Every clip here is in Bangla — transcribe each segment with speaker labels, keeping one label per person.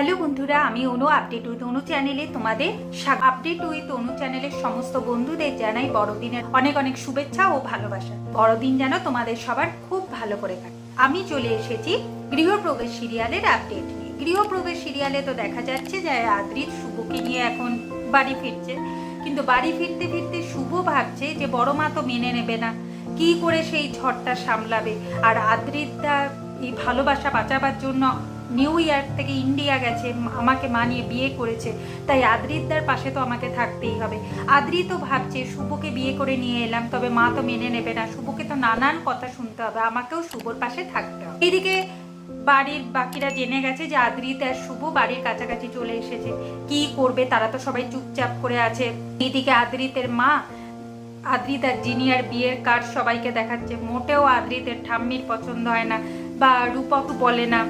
Speaker 1: হ্যালো বন্ধুরা, আমি অনু আপডেট উইথ অনু চ্যানেলে তোমাদের। আপডেট উইথ অনু চ্যানেলের সমস্ত বন্ধুদের জানাই বড়দিনের অনেক অনেক শুভেচ্ছা ও ভালোবাসা। বড়দিন যেন তোমাদের সবার খুব ভালো করে কাটে। আমি চলে এসেছি গৃহপ্রবেশ সিরিয়ালের আপডেট নিয়ে। গৃহপ্রবেশ সিরিয়ালে তো দেখা যাচ্ছে যে আদ্রিত শুভকে নিয়ে এখন বাড়ি ফিরছে। কিন্তু বাড়ি ফিরতে ফিরতে শুভ ভাবছে যে বড় মা তো মেনে নেবে না। কি করে সেই ঝড়টা সামলাবে? আর আদ্রিতদা এই ভালোবাসা বাঁচাবার জন্য নিউ ইয়ার থেকে ইন্ডিয়া গেছে, আমাকে মানিয়ে বিয়ে করেছে। তাই আদ্রিতদার পাশে তো আমাকে থাকতেই হবে। আদ্রি তো ভাবছে, শুভকে বিয়ে করে নিয়ে এলাম, তবে মা তো মেনে নেবে না। শুভকে তো নানান কথা শুনতে হবে, আমাকেও শুভর পাশে থাকতে হবে। এদিকে বাড়ির বাকিরা জেনে গেছে যে আদ্রিত আর শুভ বাড়ির কাছাকাছি চলে এসেছে। কি করবে তারা তো সবাই চুপচাপ করে আছে। এদিকে আদ্রিতের মা আদ্রিত আর জিনিয়ার বিয়ের কার্ড সবাইকে দেখাচ্ছে। মোটেও আদ্রিতের ঠাম্মির পছন্দ হয় না বা রূপক বলে না।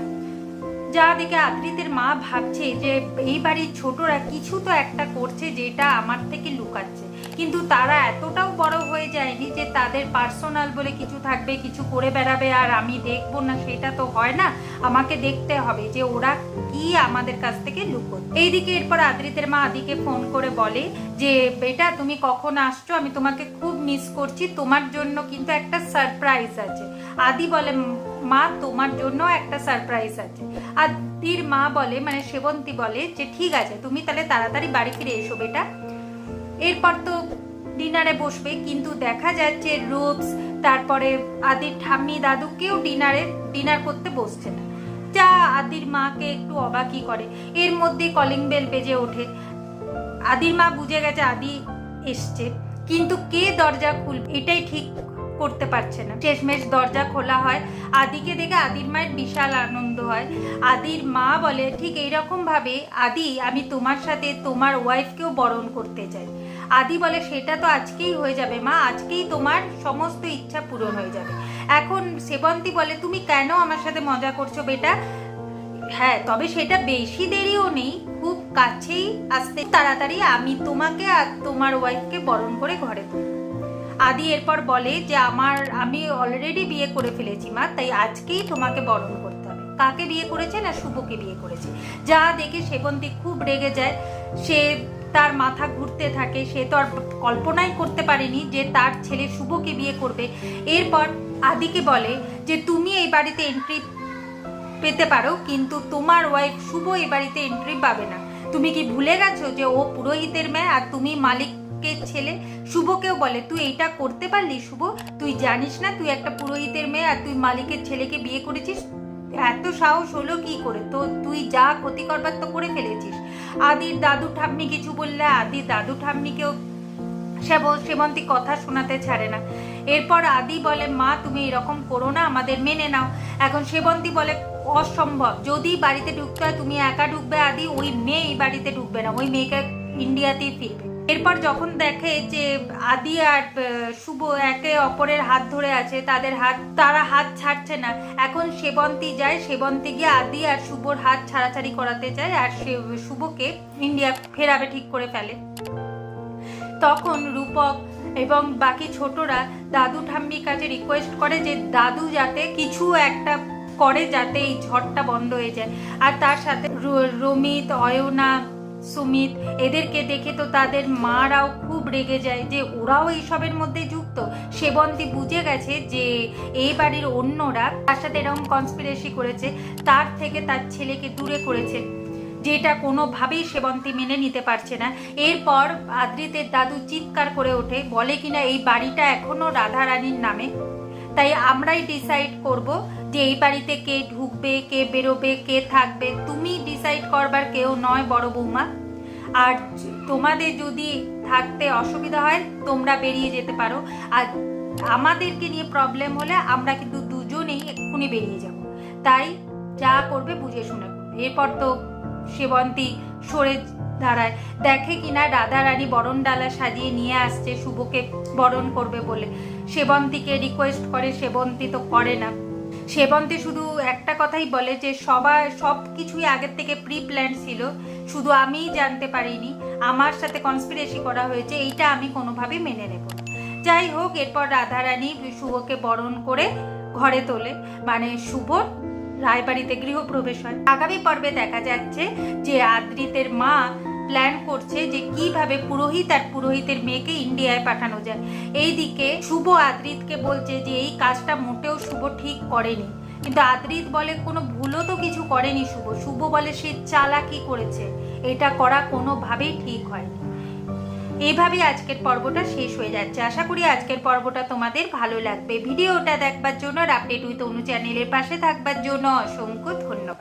Speaker 1: যা দেখে আদ্রিতের মা ভাবছে যে এই বাড়ির ছোটরা কিছু তো একটা করছে যেটা আমার থেকে লুকাচ্ছে। কিন্তু তারা এতটাও বড় হয়ে যায়নি যে তাদের পার্সোনাল বলে কিছু থাকবে, কিছু করে বেড়াবে আর আমি দেখব না, সেটা তো হয় না। আমাকে দেখতে হবে যে ওরা কি আমাদের কাছ থেকে লুকো এইদিকে এরপর আদ্রিতের মা আদিকে ফোন করে বলে যে, বেটা, তুমি কখন আসছো? আমি তোমাকে খুব মিস করছি। তোমার জন্য কিন্তু একটা সারপ্রাইজ আছে। আদি বলে মা তোমার জন্য একটা সারপ্রাইজ আছে। আদির মা বলে মানে সেবন্তী বলে যে, ঠিক আছে, তুমি তাহলে তাড়াতাড়ি বাড়ি ফিরে এসো বেটা। এরপর তো ডিনারে বসবে, কিন্তু দেখা যাচ্ছে রূপস, তারপরে আদির ঠাম্মি দাদু কেউ ডিনারে ডিনার করতে বসছে না। যা আদির মাকে একটু অবাকই করে। এর মধ্যে কলিং বেল বেজে ওঠে। আদির মা বুঝে গেছে আদি এসছে, কিন্তু কে দরজা খুলবে? এটাই ঠিক করতে পারছে না। শেষমেশ দরজা খোলা হয়। আদিকে দেখে আদির মায়ের বিশাল আনন্দ হয়। আদির মা বলে, ঠিক এইরকম ভাবে, আদি, আমি তোমার সাথে তোমার ওয়াইফকেও বরণ করতে চাই। আদি বলে, সেটা তো আজকেই হয়ে যাবে, মা। আজকেই তোমার সমস্ত ইচ্ছা পূরণ হয়ে যাবে। এখন সেবন্তী বলে, তুমি কেন আমার সাথে মজা করছ বেটা? হ্যাঁ তবে সেটা বেশি দেরিও নেই। খুব কাছেই আসতে, তাড়াতাড়ি আমি তোমাকে আর তোমার ওয়াইফকে বরণ করে ঘরে তুলব আদি এরপর বলে যে আমার, আমি অলরেডি বিয়ে করে ফেলেছি মা, তাই আজকেই তোমাকে বরণ করতে হবে। কাকে বিয়ে করেছে না শুভকে বিয়ে করেছে যা দেখে সেবন্তী খুব রেগে যায়। সে তার মাথা ঘুরতে থাকে, সে তো আর কল্পনাই করতে পারেনি যে তার ছেলে শুভকে বিয়ে করবে। এরপর আদিকে বলে যে, তুমি এই বাড়িতে এন্ট্রি পেতে পারো, কিন্তু তোমার ওয়াইফ শুভ এই বাড়িতে এন্ট্রি পাবে না। তুমি কি ভুলে গেছো যে ও পুরোহিতের মেয়ে আর তুমি মালিকের ছেলে? শুভকেও বলে, তুই এইটা করতে পারলি, শুভ? তুই জানিস না, তুই একটা পুরোহিতের মেয়ে আর তুই মালিকের ছেলেকে বিয়ে করেছিস? এত সাহস হলো কি করে? তো তুই যা ক্ষতি করবার তো করে ফেলেছিস। আদির দাদু ঠাম্মি কিছু বললে আদি দাদু ঠাম্মিকেও সেবন্তী কথা শোনাতে ছাড়ে না। এরপর আদি বলে, মা, তুমি এরকম করো না, আমাদের মেনে নাও। এখন সেবন্তী বলে, অসম্ভব, যদি বাড়িতে ঢুকতে হয়, তুমি একা ঢুকবে আদি, ওই মেয়ে বাড়িতে ঢুকবে না, ওই মেয়েকে ইন্ডিয়াতেই ফিরবে। এরপর যখন দেখে যে আদি আর শুভ একে অপরের হাত ধরে আছে, তাদের হাত, তারা হাত ছাড়ছে না। এখন সেবন্তী যায়, সেবন্তী গিয়ে আদি আর শুভর হাত ছাড়াছাড়ি করাতে চায় আর সে, শুভকে ইন্ডিয়া ফেরাবে ঠিক করে ফেলে। তখন রূপক এবং বাকি ছোটরা দাদু ঠাম্মির কাছে রিকোয়েস্ট করে যে, দাদু, যাতে কিছু একটা করে যাতে এই ঝড়টা বন্ধ হয়ে যায়। আর তার সাথে রমিত, অয়না সুমিত, এদেরকে দেখে তো তাদের মারাও খুব রেগে যায় যে ওরাও এইসবের মধ্যে যুক্ত। সেবন্তী বুঝে গেছে যে এই বাড়ির অন্যরা তার সাথে এরকম কনস্পিরেসি করেছে, তার থেকে তার ছেলেকে দূরে করেছে, যেটা কোনোভাবেই সেবন্তী মেনে নিতে পারছে না। এরপর আদ্রিতের দাদু চিৎকার করে ওঠে, বলে কিনা এই বাড়িটা এখনও রাধা রানীর নামে, তাই আমরাই ডিসাইড করব যে এই বাড়িতে কে ঢুকবে, কে বেরোবে, কে থাকবে, তুমি ডিসাইড করবার কেউ নয় বড় বৌমা। আর তোমাদের যদি থাকতে অসুবিধা হয়, তোমরা বেরিয়ে যেতে পারো। আর আমাদেরকে নিয়ে প্রবলেম হলে আমরা কিন্তু দুজনেই এক্ষুনি বেরিয়ে যাব। তাই যা করবে বুঝে শুনে করবে। এরপর তো সেবন্তী সরে দাঁড়ায়। দেখে কিনা রাধা রানী বরণ ডালা সাজিয়ে নিয়ে আসছে শুভকে বরণ করবে বলে। সেবন্তীকে রিকোয়েস্ট করে সেবন্তী তো করে না। সেবন্তী শুধু একটা কথাই বলে যে সবার সব কিছুই আগের থেকে প্রি প্ল্যান ছিল। শুধু আমিই জানতে পারিনি, আমার সাথে কনস্পিরেসি করা হয়েছে, এইটা আমি কোনোভাবেই মেনে নেব যাই হোক, এরপর রাধারানী শুভকে বরণ করে ঘরে তোলে। মানে শুভ রায়বাড়িতে গৃহপ্রবেশ হয়। আগামী পর্বে দেখা যাচ্ছে যে আদ্রিতের মা প্ল্যান করছে যে কীভাবে পুরোহিত আর পুরোহিতের মেয়েকে ইন্ডিয়ায় পাঠানো যায়। এইদিকে শুভ আদ্রিতকে বলছে যে এই কাজটা মোটেও শুভ ঠিক করেনি। কিন্তু আদ্রিত বলে কোনো ভুলও তো কিছু করেনি শুভ। শুভ বলে সে চালাকি করেছে। এটা করা কোনোভাবেই ঠিক হয়নি। এইভাবে আজকের পর্বটা শেষ হয়ে যাচ্ছে। আশা করি আজকের পর্বটা তোমাদের ভালো লাগবে। ভিডিওটা দেখবার জন্য আর আপডেট উইথ অনু চ্যানেলের পাশে থাকবার জন্য অসংখ্য ধন্যবাদ।